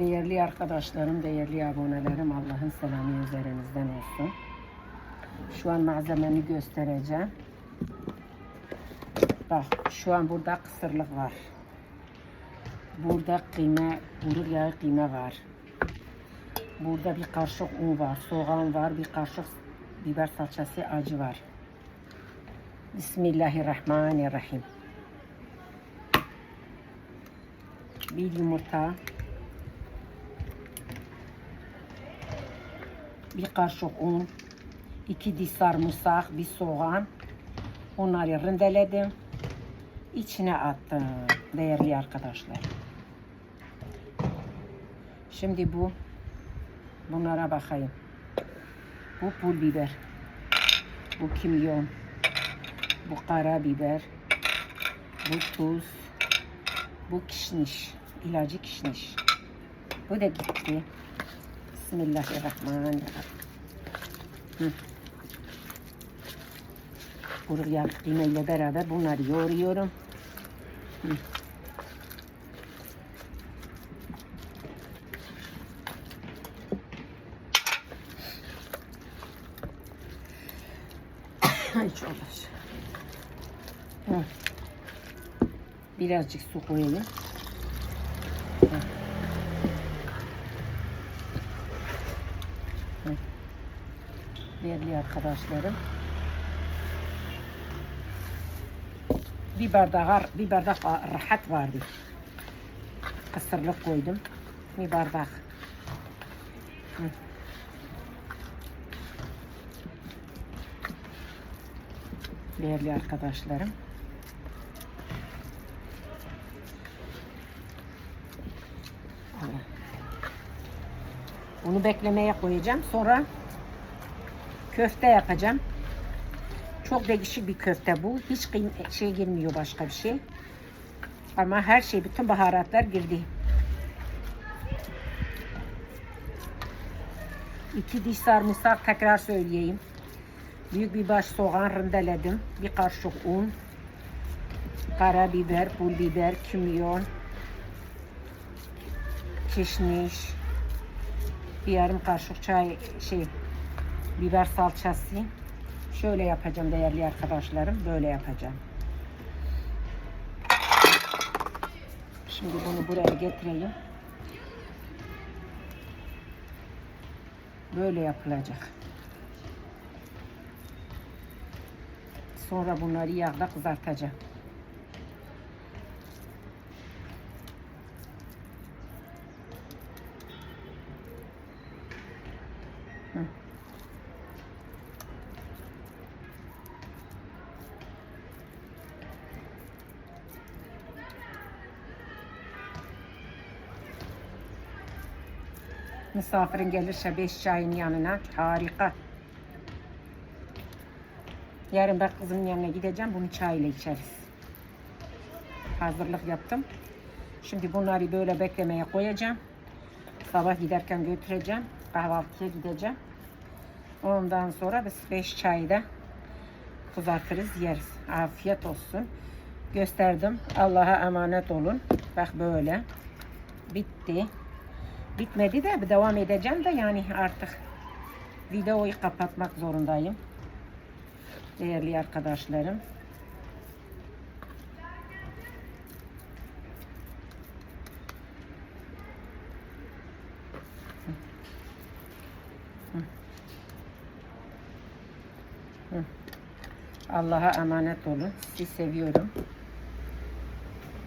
Değerli arkadaşlarım, değerli abonelerim Allah'ın selamı üzerinizden olsun. Şu an malzememi göstereceğim. Bak şu an burada kısırlık var. Burada kıyma, kuru yağı kıyma var. Burada bir kaşık un var, soğan var, bir kaşık biber salçası acı var. Bismillahirrahmanirrahim. Bir yumurta, bir kaşık un, iki diş sarımsak, bir soğan. Onları rendeledim. İçine attım değerli arkadaşlar. Şimdi bu bunlara bakayım. Bu pul biber. Bu kimyon. Bu karabiber. Bu tuz. Bu kişniş. ilacı kişniş. Bu da gitti. Bismillahirrahmanirrahim. Hı. Kuru kıyma ile beraber bunları yoğuruyorum. Hı. Hiç olur. Hı. Birazcık su koyayım. Değerli arkadaşlarım. Bir bardak, bir bardak rahat vardı. Kısırlık koydum. Bir bardak. Değerli arkadaşlarım. Bunu beklemeye koyacağım. Sonra köfte yapacağım. Çok değişik bir köfte bu. Hiç şey girmiyor başka bir şey. Ama her şey, bütün baharatlar girdi. İki diş sarımsak tekrar söyleyeyim. Büyük bir baş soğan rendeledim. Bir kaşık un. Karabiber, pul biber, kimyon. Kişniş. Bir yarım kaşık çay şey biber salçası. Şöyle yapacağım değerli arkadaşlarım. Böyle yapacağım. Şimdi bunu buraya getireyim. Böyle yapılacak. Sonra bunları yağda kızartacağım. Misafirin gelirse beş çayın yanına harika. Yarın ben kızımın yanına gideceğim. Bunu çayla içeriz. Hazırlık yaptım. Şimdi bunları böyle beklemeye koyacağım. Sabah giderken götüreceğim. Kahvaltıya gideceğim. Ondan sonra biz beş çayı da kızartırız yeriz. Afiyet olsun. Gösterdim. Allah'a emanet olun. Bak böyle. Bitti. Bitmedi de devam edeceğim de yani artık videoyu kapatmak zorundayım. Değerli arkadaşlarım. Allah'a emanet olun. Sizi seviyorum.